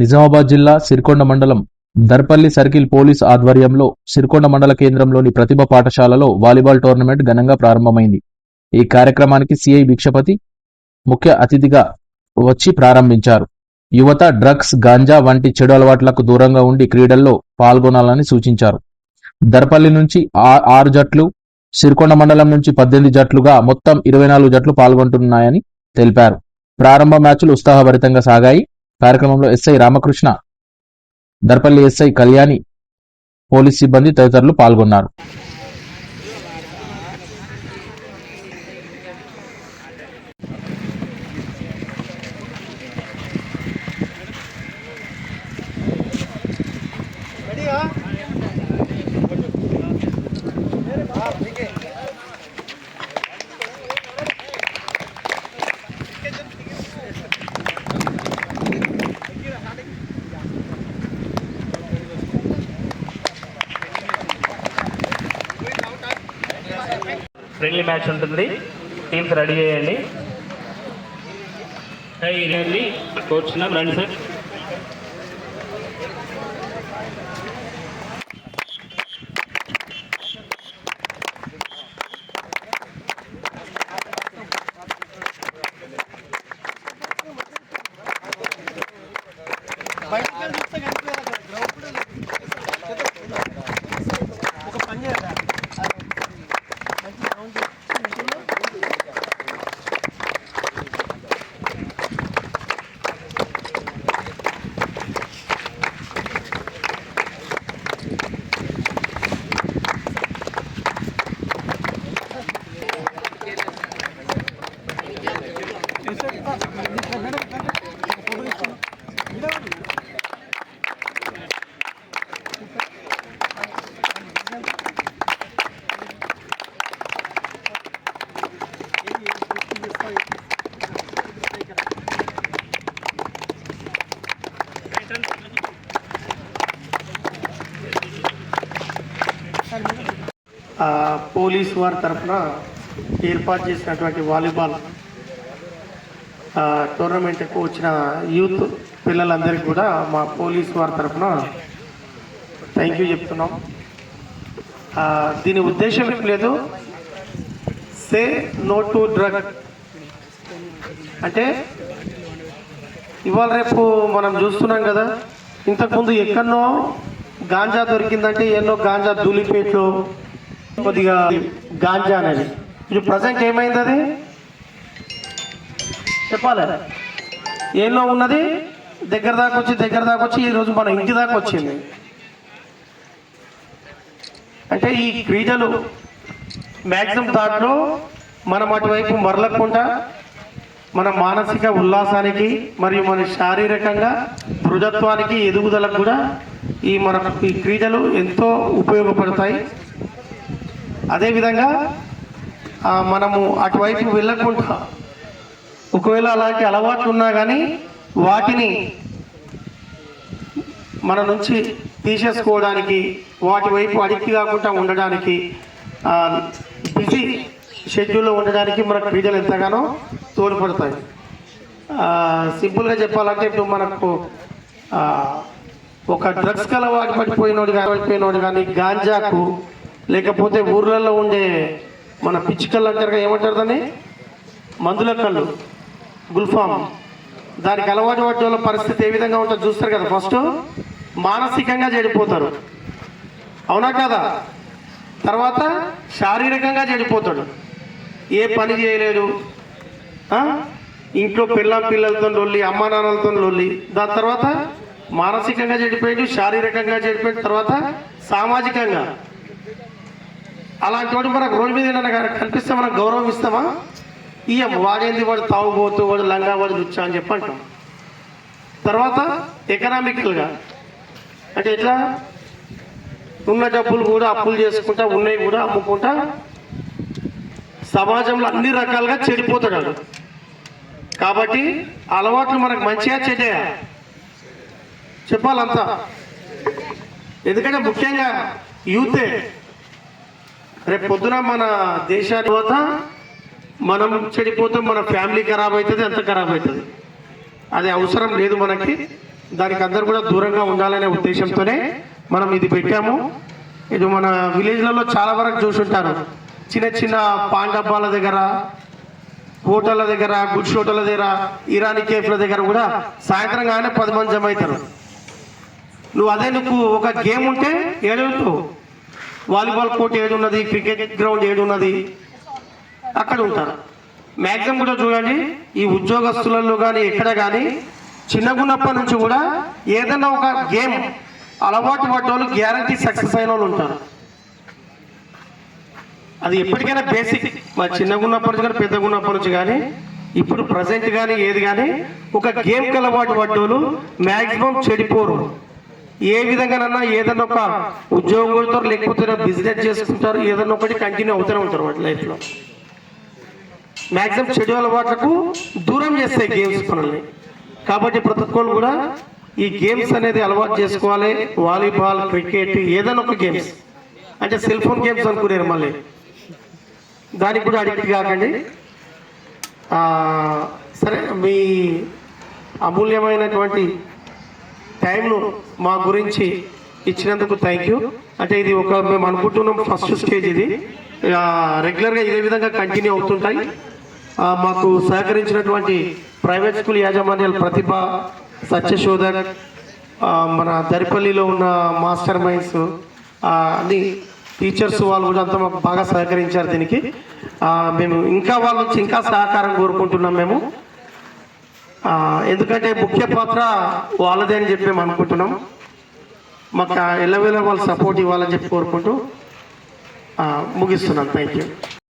నిజామాబాద్ జిల్లా సిరికొండ మండలం Darpalli circle police ఆధ్వర్యంలో సిరికొండ మండల కేంద్రంలోని ప్రతిభ పాఠశాలలో వాలీబాల్ టోర్నమెంట్ ఘనంగా ప్రారంభమైంది. ఈ కార్యక్రమానికి సిఐ భిక్షపతి ముఖ్య అతిథిగా వచ్చి ప్రారంభించారు. యువత డ్రగ్స్ గాంజా వంటి చెడు అలవాట్లకు దూరంగా ఉండి క్రీడల్లో పాల్గొనాలని సూచించారు. దర్పల్లి నుంచి ఆరు జట్లు సిరికొండ మండలం నుంచి పద్దెనిమిది జట్లుగా మొత్తం ఇరవై నాలుగు జట్లు పాల్గొంటున్నాయని తెలిపారు. ప్రారంభ మ్యాచ్లు ఉత్సాహభరితంగా సాగాయి. కార్యక్రమంలో SI Ramakrishna Dharpalli SI Kalyani police సిబ్బంది తదితరులు పాల్గొన్నారు. ఫ్రెండ్లీ మ్యాచ్ ఉంటుంది. టీమ్స్ రెడీ చేయండి. రండి కూర్చున్నాం రండి సార్ పోలీస్ వారి తరఫున ఏర్పాటు చేసినటువంటి వాలీబాల్ టోర్నమెంట్కు వచ్చిన యూత్ పిల్లలందరికీ కూడా మా పోలీస్ వారి తరఫున థ్యాంక్ యూ చెప్తున్నాం. దీని ఉద్దేశం ఏం లేదు? సే నో టు డ్రగ్ అంటే ఇవాళ రేపు మనం చూస్తున్నాం కదా ఇంతకుముందు ఎక్కడనో గాంజా దొరికిందంటే ఎన్నో గాంజా ధూళిపేట్లో కొద్దిగా గాంజా అనేది. ఇప్పుడు ప్రజెంట్ ఏమైంది అది? చెప్పాలి? ఏలో ఉన్నది దగ్గర దాకా వచ్చి దగ్గర దాకా వచ్చి ఈరోజు మన ఇంటి దాకా వచ్చింది. అంటే ఈ క్రీడలు మ్యాక్సిమం దాంట్లో మనం అటువైపు మరలకుండా మన మానసిక ఉల్లాసానికి మరియు మన శారీరకంగా దృఢత్వానికి ఎదుగుదలకు కూడా ఈ మన ఈ క్రీడలు ఎంతో ఉపయోగపడతాయి. అదేవిధంగా మనము అటువైపు వెళ్ళకుండా ఒకవేళ అలాంటి అలవాట్లు ఉన్నా కానీ వాటిని మన నుంచి తీసేసుకోవడానికి వాటి వైపు అడిక్ట్ కాకుండా ఉండడానికి బిజీ షెడ్యూల్లో ఉండడానికి మన క్రీడలు ఎంతగానో తోడ్పడతాయి. సింపుల్గా చెప్పాలంటే ఇప్పుడు మనకు ఒక డ్రగ్స్ అలవాటు పడిపోయినోడు కానీ పడిపోయినోడు కానీ గాంజాకు లేకపోతే ఊర్లలో ఉండే మన పిచ్చికళ్ళు అంటారు ఏమంటారు దాన్ని? మందుల కళ్ళు గుల్ఫామ్. దానికి అలవాటు పడ్డ వాళ్ళ పరిస్థితి ఏ విధంగా ఉంటుందో చూస్తారు కదా ఫస్ట్. మానసికంగా చెడిపోతారు. అవునా కదా? తర్వాత శారీరకంగా చెడిపోతాడు. ఏ పని చేయలేదు ఇంట్లో పిల్ల పిల్లలతో లొల్లి అమ్మా నాన్నలతో లొల్లి. దాని తర్వాత మానసికంగా చెడిపోయాడు శారీరకంగా చెడిపోయిన తర్వాత సామాజికంగా. అలాంటి వాడు మనకు రోజు మీద ఏదైనా కనిపిస్తే మనం గౌరవం ఇస్తామా? ఇయ్యం వాడేంది వాడు తాగుబోతూ వాడు లంగా వాడు దుచ్చా అని చెప్పి అంటాం. తర్వాత ఎకనామికల్గా. అంటే ఎట్లా? ఉన్న డబ్బులు కూడా అప్పులు చేసుకుంటా ఉన్నవి కూడా అమ్ముకుంటా సమాజంలో అన్ని రకాలుగా చెడిపోతున్నాడు. కాబట్టి అలవాట్లు మనకు మంచిగా చెడ్డాయా? చెప్పాలంతా. ఎందుకంటే ముఖ్యంగా యూతే రేపు పొద్దున మన దేశాన్ని తర్వాత మనం చెడిపోతాం మన ఫ్యామిలీ ఖరాబ్ అవుతుంది అంత ఖరాబ్ అవుతుంది. అది అవసరం లేదు మనకి. దానికి అందరు కూడా దూరంగా ఉండాలనే ఉద్దేశంతోనే మనం ఇది పెట్టాము. ఇది మన విలేజ్లలో చాలా వరకు చూసుంటారు. చిన్న చిన్న పాన్ డబ్బాల దగ్గర హోటళ్ళ దగ్గర గుడ్స్ హోటళ్ళ దగ్గర ఇరానీ కేఫ్ల దగ్గర కూడా సాయంత్రం కానీ పది మంది జమ అవుతారు. నువ్వు అదే నువ్వు ఒక గేమ్ ఉంటే ఏడు వాలీబాల్ కోర్ట్ ఏడు ఉన్నది క్రికెట్ గ్రౌండ్ ఏడు ఉన్నది అక్కడ ఉంటారు. మ్యాక్సిమం కూడా చూడండి ఈ ఉద్యోగస్తులలో కానీ ఎక్కడ కానీ చిన్నగున్నప్పటి నుంచి కూడా ఏదైనా ఒక గేమ్ అలవాటు పడ్డ వాళ్ళు గ్యారంటీ సక్సెస్ అయిన వాళ్ళు ఉంటారు. అది ఎప్పటికైనా బేసిక్ మా చిన్నగున్నప్పటి నుంచి కానీ పెద్దగున్నప్పటి నుంచి కానీ ఇప్పుడు ప్రజెంట్ కానీ ఏది కానీ ఒక గేమ్కి అలవాటు పడ్డోళ్ళు మ్యాక్సిమం చెడిపోరు. ఏ విధంగానన్నా ఏదన్నా ఒక ఉద్యోగం కొడతారు లేకపోతే బిజినెస్ చేసుకుంటారు ఏదైనా ఒకటి కంటిన్యూ అవుతూనే ఉంటారు వాటి లైఫ్లో మ్యాక్సిమం చెడు అలవాట్లకు దూరం చేస్తాయి గేమ్స్ మనల్ని. కాబట్టి ప్రతి ఒక్కరు కూడా ఈ గేమ్స్ అనేది అలవాటు చేసుకోవాలి. వాలీబాల్ క్రికెట్ ఏదైనా ఒక గేమ్స్ అంటే సెల్ ఫోన్ గేమ్స్ అనుకునేరు మళ్ళీ. దానికి కూడా అడిక్ట్ కాకండి. సరే మీ అమూల్యమైనటువంటి టైంను మా గురించి ఇచ్చినందుకు థ్యాంక్ యూ అంటే ఇది ఒక మేము అనుకుంటున్నాం ఫస్ట్ స్టేజ్ ఇది. రెగ్యులర్గా ఇదే విధంగా కంటిన్యూ అవుతుంటాయి. మాకు సహకరించినటువంటి ప్రైవేట్ స్కూల్ యాజమాన్యాల ప్రతిభ సత్యశోధన్ మన దరిపల్లిలో ఉన్న మాస్టర్ మైండ్స్ అన్ని టీచర్స్ వాళ్ళు కూడా అంతా మాకు బాగా సహకరించారు దీనికి. మేము ఇంకా వాళ్ళ నుంచి ఇంకా సహకారం కోరుకుంటున్నాం మేము. ఎందుకంటే ముఖ్య పాత్ర వాళ్ళదే అని చెప్పి మేము అనుకుంటున్నాం. మాకు ఎల్లవేళ వాళ్ళ సపోర్ట్ ఇవ్వాలని చెప్పి కోరుకుంటూ ముగిస్తున్నాం. Thank you